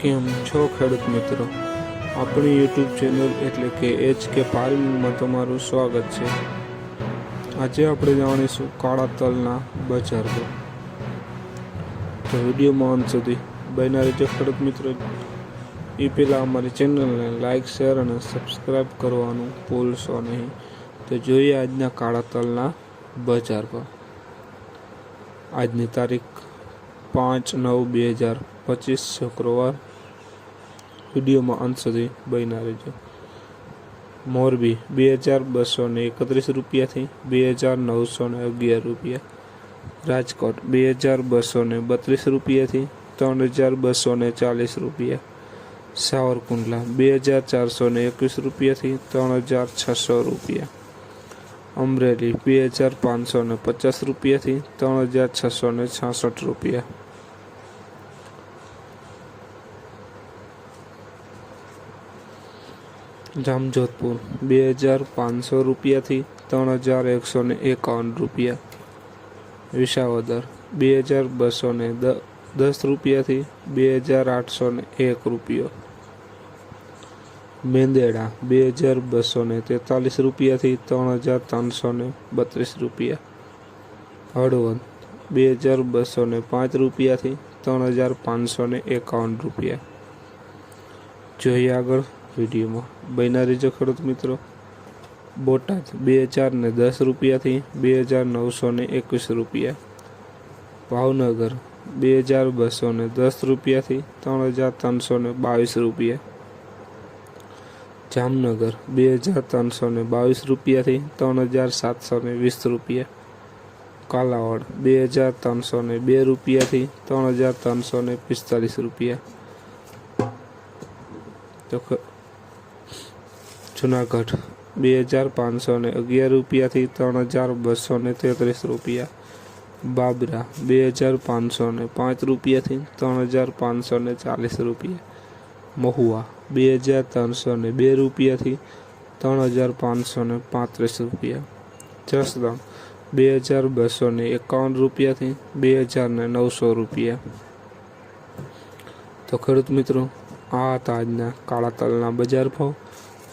કેમ છો ખેડૂત મિત્રો? આપણી યુટ્યુબ ચેનલ એટલે કે એચ કે ફાર્મિંગમાં તમારું સ્વાગત છે. આજે આપણે જાણીશું કાળા તલના બજાર પર તો વિડીયોમાં અંત સુધી બન્યા રહેજો ખેડૂત મિત્રો. એ પહેલાં અમારી ચેનલને લાઇક શેર અને સબસ્ક્રાઈબ કરવાનું ભૂલશો નહીં. તો જોઈએ આજના કાળા તલના બજાર પર આજની તારીખ પાંચ નવ બે હજાર પચીસ શુક્રવાર. વિડીયોમાં અંત સુધી બન્યા રહેજો. મોરબી, બે હજાર બસો ને એકત્રીસ રૂપિયાથી બે હજાર નવસો ને અગિયાર રૂપિયા. રાજકોટ, બે હજાર બસો ને બત્રીસ રૂપિયાથી ત્રણ હજાર બસો ને ચાલીસ રૂપિયા. સાવરકુંડલા, બે હજાર ચારસો ને એકવીસ રૂપિયાથી ત્રણ હજાર છસો રૂપિયા. અમરેલી, બે હજાર પાંચસો ને પચાસ રૂપિયાથી ત્રણ હજાર છસો ને છાસઠ રૂપિયા. જામજોધપુર, બે હજાર પાંચસો રૂપિયાથી ત્રણ હજાર એકસો ને એકાવન રૂપિયા. વિસાવદર, બે હજાર બસો ને દસ રૂપિયાથી બે હજાર આઠસો ને એક રૂપિયો. મેંદેડા, બે હજાર બસો ને તેતાલીસ રૂપિયાથી ત્રણ હજાર ત્રણસો ને બત્રીસ રૂપિયા. હળવદ, બે હજાર બસો ને પાંચ રૂપિયાથી ત્રણ હજાર પાંચસો ને એકાવન રૂપિયા. જોઈએ આગળ વિડીયોમાં. બન્યા રહેજો ખેડૂત મિત્રો. બોટાદ બે હજાર ને દસ રૂપિયાથી બે હજાર નવસો ને એકવીસ રૂપિયા. ભાવનગર બે હજાર બસો ને દસ રૂપિયાથી ત્રણ હજાર ત્રણસો ને બાવીસ રૂપિયા. જામનગર બે હજાર ત્રણસો ને બાવીસ રૂપિયાથી ત્રણ હજાર સાતસો ને વીસ રૂપિયા. કાલાવડ બે હજાર ત્રણસો ને બે રૂપિયાથી ત્રણ હજાર ત્રણસો ને પિસ્તાલીસ રૂપિયા. તો જુનાગઢ, બે હજાર પાંચસો ને અગિયાર રૂપિયાથી ત્રણ હજાર બસો ને તેત્રીસ રૂપિયા. બાબરા, બે હજાર પાંચસો ને પાંચ રૂપિયાથી ત્રણ હજાર પાંચસો ને ચાલીસ રૂપિયા. મહુવા, બે હજાર ત્રણસો ને બે રૂપિયાથી ત્રણ હજાર પાંચસો ને પાંત્રીસ રૂપિયા. જસદણ, બે હજાર બસો ને એકાવન રૂપિયાથી બે હજાર ને નવસો રૂપિયા. તો ખેડૂત મિત્રો, આ હતા આજના કાળા તલના બજાર ભાવ.